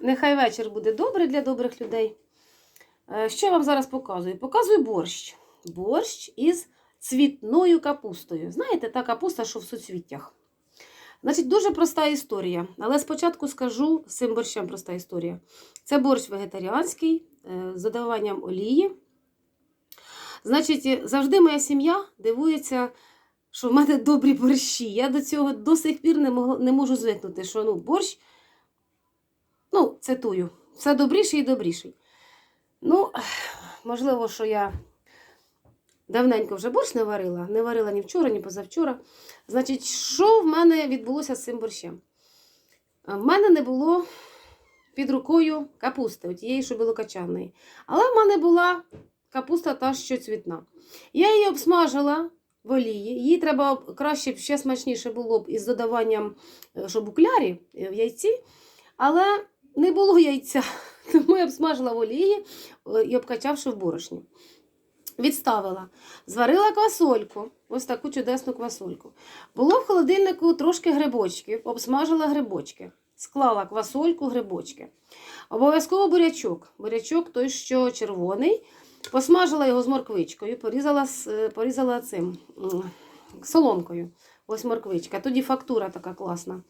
Нехай вечір буде добрий для добрих людей. Е, Що я вам зараз показую? Показую борщ. Борщ із цвітною капустою. Знаєте, та капуста, що в суцвіттях. Значить, дуже проста історія. Але спочатку скажу з цим борщем проста історія. Це борщ вегетаріанський е, з додаванням олії. Значить, завжди моя сім'я дивується, що в мене добрі борщі. Я до цього до сих пір не, можу звикнути, що ну, борщ, ну, цитую, все добріший і добріший. Ну, можливо, що я давненько вже борщ не варила, не варила ні вчора, ні позавчора. Значить, що в мене відбулося з цим борщем? В мене не було під рукою капусти, тієї, що білокачаної. Але в мене була капуста та що цвітна. Я її обсмажила в олії. Її треба краще, ще смачніше було б із додаванням, е, щоб у клярі е, в яйці. Але не було яйця, тому я обсмажила в олії е, і обкачавши в борошні. Відставила. Зварила квасольку, ось таку чудесну квасольку. Було в холодильнику трошки грибочків, обсмажила грибочки. Склала квасольку, грибочки. Обов'язково бурячок. Бурячок той, що червоний. Посмажила його з морквичкою, порізала, е, порізала цим соломкою. Ось морквичка. Тоді фактура така класна.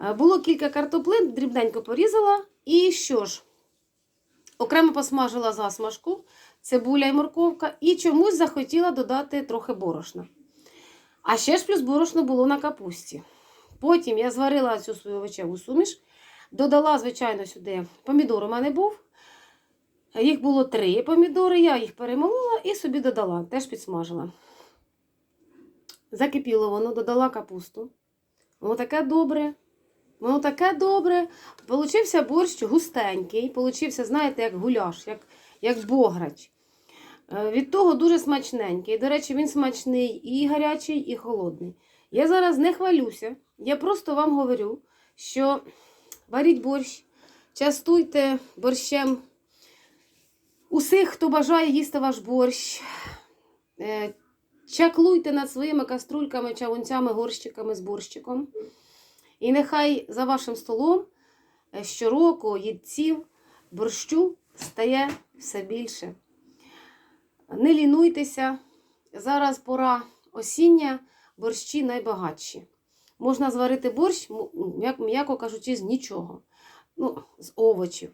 Е, Було кілька картоплин, дрібненько порізала. І що ж? Окремо посмажила засмажку, цибуля і морковка, і чомусь захотіла додати трохи борошна. А ще ж плюс борошно було на капусті. Потім я зварила цю свою овочеву суміш, додала, звичайно, сюди помідор у мене був. Їх було три помідори, я їх перемолола і собі додала, теж підсмажила. Закипіло воно, додала капусту. Воно таке добре. Воно таке добре. Получився борщ густенький, получився, знаєте, як гуляш, як, як бограч. Е, Від того дуже смачненький. До речі, він смачний і гарячий, і холодний. Я зараз не хвалюся. Я просто вам говорю, що варіть борщ, частуйте борщем усіх, хто бажає їсти ваш борщ. Е, Чаклуйте над своїми каструльками, чавунцями, горщиками з борщиком. І нехай за вашим столом е, щороку їдців борщу стає все більше. Не лінуйтеся. Зараз пора осіння, борщі найбагатші. Можна зварити борщ, м'яко кажучи, з нічого, ну, з овочів.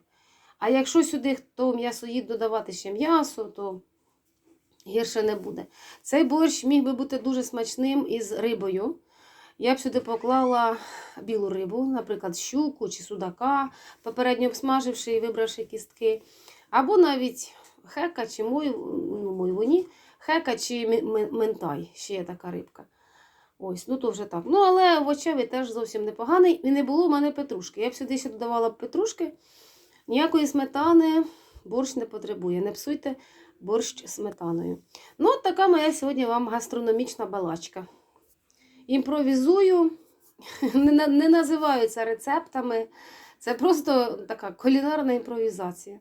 А якщо сюди хто м'ясоїд додавати ще м'ясо, то гірше не буде. Цей борщ міг би бути дуже смачним із рибою. Я б сюди поклала білу рибу, наприклад, щуку чи судака, попередньо обсмаживши і вибравши кістки. Або навіть хека чи мой, ну, мойвуні, хека чи ментай, ще є така рибка. Ось, ну то вже так. Ну, але овочевий теж зовсім непоганий. І не було в мене петрушки. Я б сюди ще додавала петрушки. Ніякої сметани борщ не потребує. Не псуйте борщ сметаною. Ну, от така моя сьогодні вам гастрономічна балачка. Імпровізую, не, на- не називаю це рецептами. Це просто така кулінарна імпровізація.